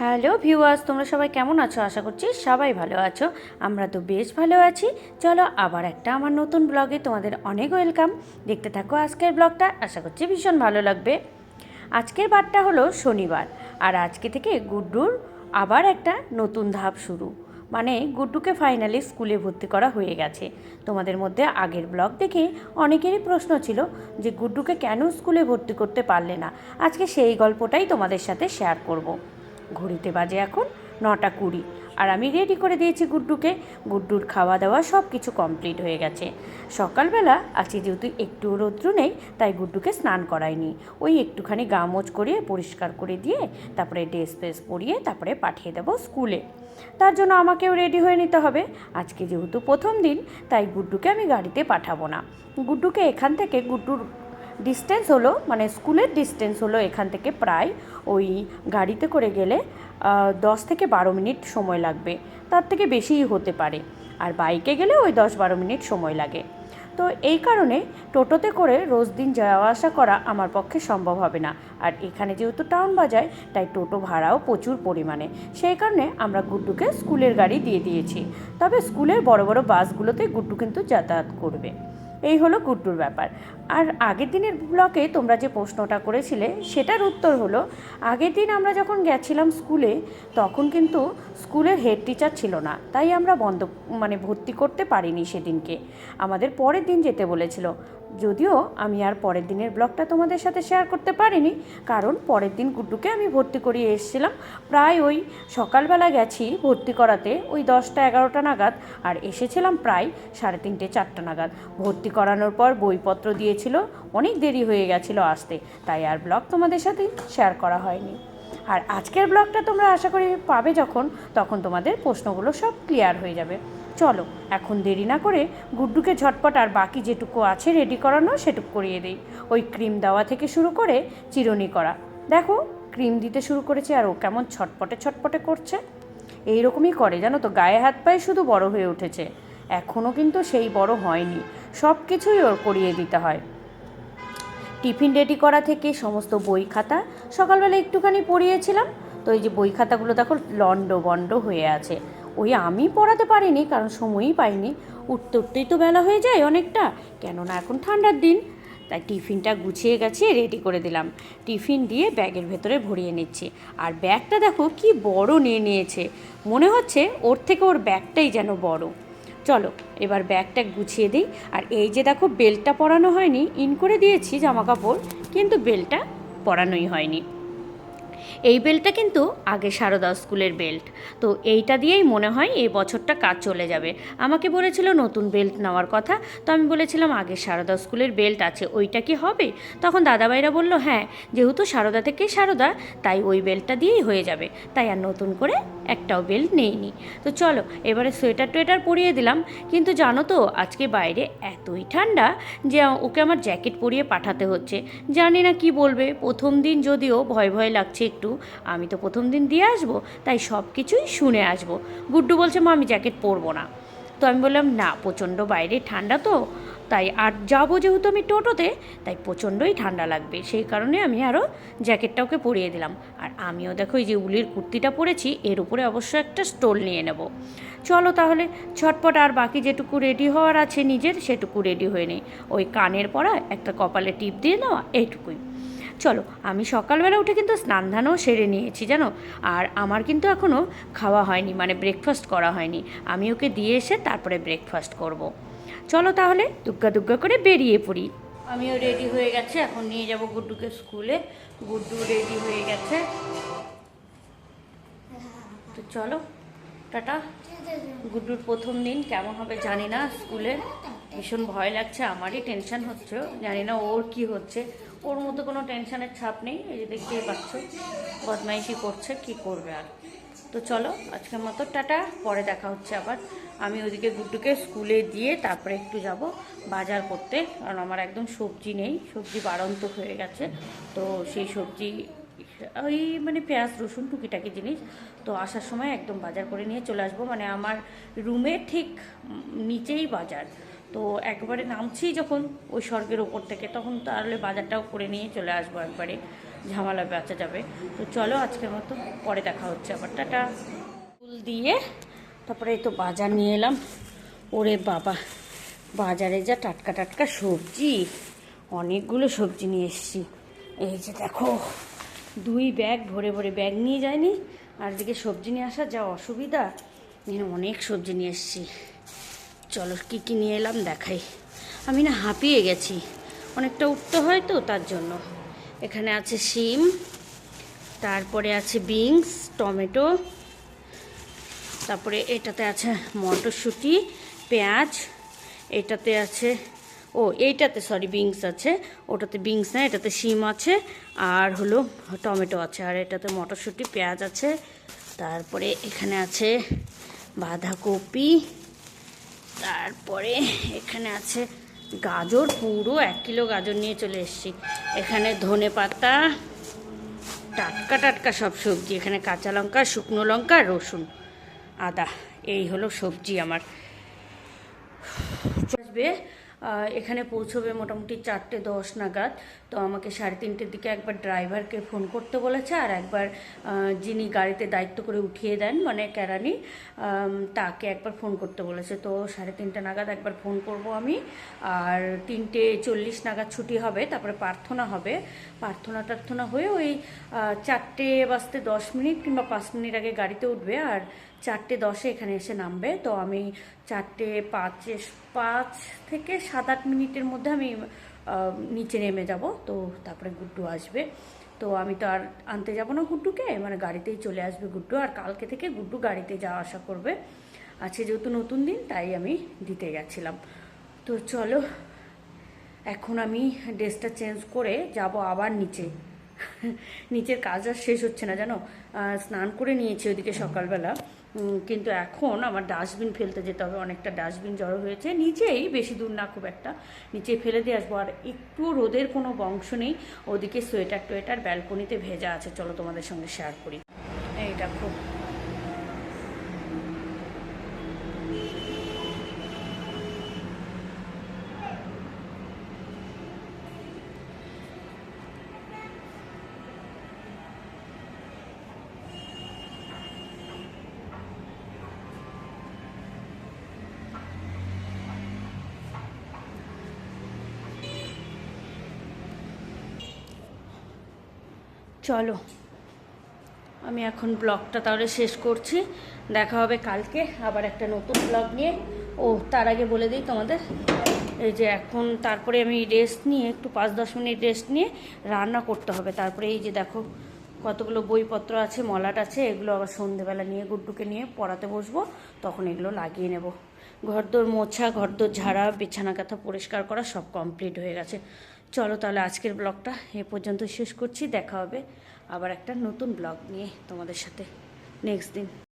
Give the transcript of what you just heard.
Hello viewers, তোমরা সবাই কেমন আছো? আশা করছি সবাই ভালো আছো। আমরা তো বেশ ভালো আছি। চলো আবার একটা আমার নতুন ব্লগে তোমাদের অনেক ওয়েলকাম। দেখতে থাকো আজকের ব্লগটা, আশা করছি ভীষণ ভালো লাগবে। আজকের বারটা হলো শনিবার, আর আজকে থেকে গুড্ডুর আবার একটা নতুন ধাপ শুরু। মানে গুড্ডুকে ফাইনালি স্কুলে ভর্তি করা হয়ে গেছে। তোমাদের মধ্যে আগের ব্লগ দেখে অনেকেরই প্রশ্ন ছিল যে গুড্ডুকে কেন স্কুলে ভর্তি করতে পারলে না? আজকে সেই গল্পটাই তোমাদের সাথে শেয়ার করব। ঘড়িতে বাজে এখন নটা কুড়ি। আর আমি রেডি করে দিয়েছি গুড্ডুকে। গুড্ডুর খাওয়া দাওয়া সব কিছু কমপ্লিট হয়ে গেছে। সকালবেলা আজকে যেহেতু একটু রৌদ্র নেই, তাই গুড্ডুকে স্নান করাইনি। ওই একটুখানি গা মোচ করিয়ে, পরিষ্কার করে দিয়ে, তারপরে ড্রেস ফ্রেস পরিয়ে, তারপরে পাঠিয়ে দেবো স্কুলে। তার জন্য আমাকেও রেডি হয়ে নিতে হবে। আজকে যেহেতু প্রথম দিন, তাই গুড্ডুকে আমি গাড়িতে পাঠাবো না। গুড্ডুকে এখান থেকে গুড্ডুর ডিস্টেন্স হলো মানে স্কুলের ডিস্টেন্স হলো এখান থেকে প্রায় ওই গাড়িতে করে গেলে দশ থেকে বারো মিনিট সময় লাগবে। তার থেকে বেশিই হতে পারে। আর বাইকে গেলে ওই দশ বারো মিনিট সময় লাগে। তো এই কারণে টোটোতে করে রোজ দিন যাওয়া আসা করা আমার পক্ষে সম্ভব হবে না। আর এখানে যেহেতু টাউন বাজায় তাই টোটো ভাড়াও প্রচুর পরিমাণে। সেই কারণে আমরা গুড্ডুকে স্কুলের গাড়ি দিয়ে দিয়েছি। তবে স্কুলের বড় বড় বাসগুলোতে গুড্ডু কিন্তু যাতায়াত করবে। এই হলো গুড্ডুর ব্যাপার। আর আগের দিনের ব্লকে তোমরা যে প্রশ্নটা করেছিলে, সেটার উত্তর হলো, আগের দিন আমরা যখন গেছিলাম স্কুলে, তখন কিন্তু স্কুলের হেড টিচার ছিল না। তাই আমরা বন্ধ মানে ভর্তি করতে পারিনি সেদিনকে। আমাদের পরের দিন যেতে বলেছিল। যদিও আমি আর পরের দিনের ব্লগটা তোমাদের সাথে শেয়ার করতে পারিনি, কারণ পরের দিন গুড্ডুকে আমি ভর্তি করিয়ে এসেছিলাম। প্রায় ওই সকালবেলা গেছি ভর্তি করাতে, ওই দশটা এগারোটা নাগাদ, আর এসেছিলাম প্রায় সাড়ে তিনটে, চারটা নাগাদ। ভর্তি করানোর পর বইপত্র দিয়েছিল, অনেক দেরি হয়ে গেছিল আসতে, তাই আর ব্লগ তোমাদের সাথে শেয়ার করা হয়নি। আর আজকের ব্লগটা তোমরা আশা করি পাবে যখন, তখন তোমাদের প্রশ্নগুলো সব ক্লিয়ার হয়ে যাবে। চলো, এখন দেরি না করে গুড্ডুকে ঝটপট আর বাকি যেটুকু আছে রেডি করানো সেটুকু করিয়ে দিই। ওই ক্রিম দেওয়া থেকে শুরু করে চিরুনি করা। দেখো ক্রিম দিতে শুরু করেছে আর ও কেমন ছটপটে ছটপটে করছে। এই রকমই করে, জানো তো, গায়ে হাত পায়ে শুধু বড় হয়ে উঠেছে। এখনও কিন্তু সেই বড় হয়নি। সব কিছুই ওর করিয়ে দিতে হয়। টিফিন রেডি করা থেকে সমস্ত বই খাতা সকালবেলা একটুখানি পড়িয়েছিলাম। তো এই যে বই খাতাগুলো দেখো, লন্ড বন্ড হয়ে আছে। ওই আমি পড়াতে পারিনি, কারণ সময়ই পাইনি। উঠতে উঠতেই তো বেলা হয়ে যায় অনেকটা, কেননা এখন ঠান্ডার দিন। তাই টিফিনটা গুছিয়ে গেছে রেডি করে দিলাম। টিফিন দিয়ে ব্যাগের ভেতরে ভরিয়ে নিচ্ছি। আর ব্যাগটা দেখো কি বড় নিয়ে নিয়েছে। মনে হচ্ছে ওর থেকে ওর ব্যাগটাই যেন বড়। চলো, এবার ব্যাগটা গুছিয়ে দিই। আর এই যে দেখো বেল্টটা পরানো হয়নি ইন করে দিয়েছি জামা কাপড় কিন্তু বেল্টটা পরানোই হয়নি। এই বেল্টটা কিন্তু আগে সারদা স্কুলের বেল্ট। তো এইটা দিয়েই মনে হয় এই বছরটা কাজ চলে যাবে। আমাকে বলেছিল নতুন বেল্ট নেওয়ার কথা, তো আমি বলেছিলাম আগে সারদা স্কুলের বেল্ট আছে, ওইটা কি হবে? তখন দাদাভাইরা বলল হ্যাঁ যেহেতু সারদা থেকে সারদা, তাই ওই বেল্টটা দিয়েই হয়ে যাবে। তাই আর নতুন করে একটাও বেল্ট নেইনি। তো চলো, এবারে সোয়েটার টোয়েটার পরিয়ে দিলাম। কিন্তু জানো তো, আজকে বাইরে এতই ঠান্ডা যে ওকে আমার জ্যাকেট পরিয়ে পাঠাতে হচ্ছে। জানি না কি বলবে, প্রথম দিন যদিও ভয় ভয় লাগছে একটু। আমি তো প্রথম দিন দিয়ে আসব, তাই সব কিছুই শুনে আসব। গুড্ডু বলছে, মা, আমি জ্যাকেট পরবো না। তো আমি বললাম, না, প্রচণ্ড বাইরে ঠান্ডা তো, তাই আর যাব যেহেতু আমি টোটোতে, তাই প্রচণ্ডই ঠান্ডা লাগবে। সেই কারণে আমি আরও জ্যাকেটটা ওকে পরিয়ে দিলাম। আর আমিও দেখো, এই যে উলির কুর্তিটা পরেছি, এর উপরে অবশ্য একটা স্টোল নিয়ে নেব। চলো তাহলে, ছটপট আর বাকি যেটুকু রেডি হওয়ার আছে নিজের, সেটুকু রেডি হয়ে নেই। ওই কানের পরা একটা কপালে টিপ দিয়ে নেওয়া, এইটুকুই। চলো, আমি সকালবেলা উঠে কিন্তু স্নান ধানও সেরে নিয়েছি, জানো? আর আমার কিন্তু এখনও খাওয়া হয়নি মানে ব্রেকফাস্ট করা হয়নি। আমি ওকে দিয়ে এসে তারপরে ব্রেকফাস্ট করব। চলো তাহলে দুগ্গা দুগ্গা করে বেরিয়ে পড়ি। আমিও রেডি হয়ে গেছে, এখন নিয়ে যাব গুড্ডুকে স্কুলে। গুড্ডু রেডি হয়ে গেছে। তো চলো, টাটা। গুড্ডুর প্রথম দিন কেমন হবে জানি না স্কুলে। ভীষণ ভয় লাগছে, আমারই টেনশন হচ্ছে, জানি না ওর কি হচ্ছে। ওর মতো কোনো টেনশনের ছাপ নেই, এই যে দেখতেই পাচ্ছ, বদমাইশি করছে, কি করবে আর। তো চলো, আজকের মতো টাটা, পরে দেখা হচ্ছে আবার। আমি ওদিকে গুড্ডুকে স্কুলে দিয়ে তারপরে একটু যাব বাজার করতে, কারণ আমার একদম সবজি নেই, সবজি বাড়ন্ত হয়ে গেছে। তো সেই সবজি, ওই মানে পেঁয়াজ, রসুন, টুকিটাকি জিনিস, তো আসার সময় একদম বাজার করে নিয়ে চলে আসব। মানে আমার রুমে ঠিক নিচেই বাজার। তো একবারে নামছি যখন ওই স্বর্গের ওপর থেকে, তখন তাহলে বাজারটাও করে নিয়ে চলে আসব একবারে, ঝামেলা বেঁচা যাবে। তো চলো আজকের মতো, পরে দেখা হচ্ছে আবার, টাটা। ফুল দিয়ে তারপরে এই তো বাজার নিয়ে এলাম। ওরে বাবা, বাজারে যা টাটকা টাটকা সবজি, অনেকগুলো সবজি নিয়ে এসেছি। এই যে দেখো, দুই ব্যাগ ভরে ভরে ব্যাগ নিয়ে যায়নি, আর এদিকে সবজি নিয়ে আসার যা অসুবিধা অনেক সবজি নিয়ে এসেছি। চলো, কী কী নিয়ে এলাম দেখাই। আমি না হাঁপিয়ে গেছি। অনেকটা উঠতে হয় তো, তার জন্য। এখানে আছে শিম, তারপরে আছে বিনস, টমেটো, তারপরে এটাতে আছে মটরশুঁটি, পেঁয়াজ, এটাতে আছে, ও, এইটাতে সরি বিনস আছে, ওটাতে বিনস না, এটাতে শিম আছে, আর হলো টমেটো আছে, আর এটাতে মটরশুঁটি, পেঁয়াজ আছে, তারপরে এখানে আছে বাঁধাকপি তারপরে এখানে আছে গাজর, পুরো এক কিলো গাজর নিয়ে চলে এসেছি। এখানে ধনে পাতা, টাটকা টাটকা সব সবজি, এখানে কাঁচা লঙ্কা, শুকনো লঙ্কা, রসুন, আদা, এই হলো সবজি আমার। আসবে। এখানে পৌঁছবে মোটামুটি চারটে দশ নাগাদ। তো আমাকে সাড়ে তিনটের দিকে একবার ড্রাইভারকে ফোন করতে বলেছে আর একবার যিনি গাড়িতে দায়িত্ব করে উঠিয়ে দেন মানে কেরানি তাকে একবার ফোন করতে বলেছে। তো সাড়ে তিনটে নাগাদ একবার ফোন করব আমি। আর তিনটে চল্লিশ নাগাদ ছুটি হবে, তারপরে প্রার্থনা হবে। প্রার্থনা টার্থনা হয়ে ওই চারটে বাজতে দশ মিনিট কিংবা পাঁচ মিনিট আগে গাড়িতে উঠবে। আর চারটে দশে এখানে এসে নামবে। তো আমি চারটে পাঁচে পাঁচ থেকে সাত আট মিনিটের মধ্যে আমি নিচে নেমে যাব। তো তারপরে গুড্ডু আসবে। তো আমি তো আর আনতে যাব না গুড্ডুকে মানে গাড়িতেই চলে আসবে গুড্ডু। আর কালকে থেকে গুড্ডু গাড়িতে যাওয়া আসা করবে। আছে যেহেতু নতুন দিন, তাই আমি দিতে গেছিলাম। তো চলো, এখন আমি ড্রেসটা চেঞ্জ করে যাব আবার নিচে। নিচের কাজ আর শেষ হচ্ছে না, জানো? স্নান করে নিয়েছি ওইদিকে সকালবেলা। কিন্তু এখন আমার ডাস্টবিন ফেলতে যেতে হবে, অনেকটা ডাস্টবিন জড়ো হয়েছে। নিচেই বেশি দূর না খুব একটা নিচে ফেলে দিয়ে আসব। আর একটু রোদের কোনো বংশ নেই, ওদিকে সোয়েটার টোয়েটার ব্যালকনিতে ভেজা আছে, চলো তোমাদের সঙ্গে শেয়ার করি। এই দেখো চলো। আমি এখন ব্লগটা তাহলে শেষ করছি। দেখা হবে কালকে আবার একটা নতুন ব্লগ নিয়ে। ও, তার আগে বলে দিই তোমাদের, এই যে এখন তারপরে আমি রেস্ট নিয়ে, একটু পাঁচ দশ মিনিট রেস্ট নিয়ে রান্না করতে হবে। তারপরে এই যে দেখো কতগুলো বইপত্র আছে, মলাট আছে, এগুলো আবার সন্ধেবেলা নিয়ে, গুড্ডুকে নিয়ে পড়াতে বসবো। তখন এগুলো লাগিয়ে নেব। ঘরদোর মোছা, ঘরদোর ঝাড়া, বিছানা কাঁথা পরিষ্কার করা সব কমপ্লিট হয়ে গেছে। চলো তাহলে আজকের ব্লগটা এ পর্যন্ত শেষ করছি, দেখা হবে আবার একটা নতুন ব্লগ নিয়ে তোমাদের সাথে নেক্সট দিন।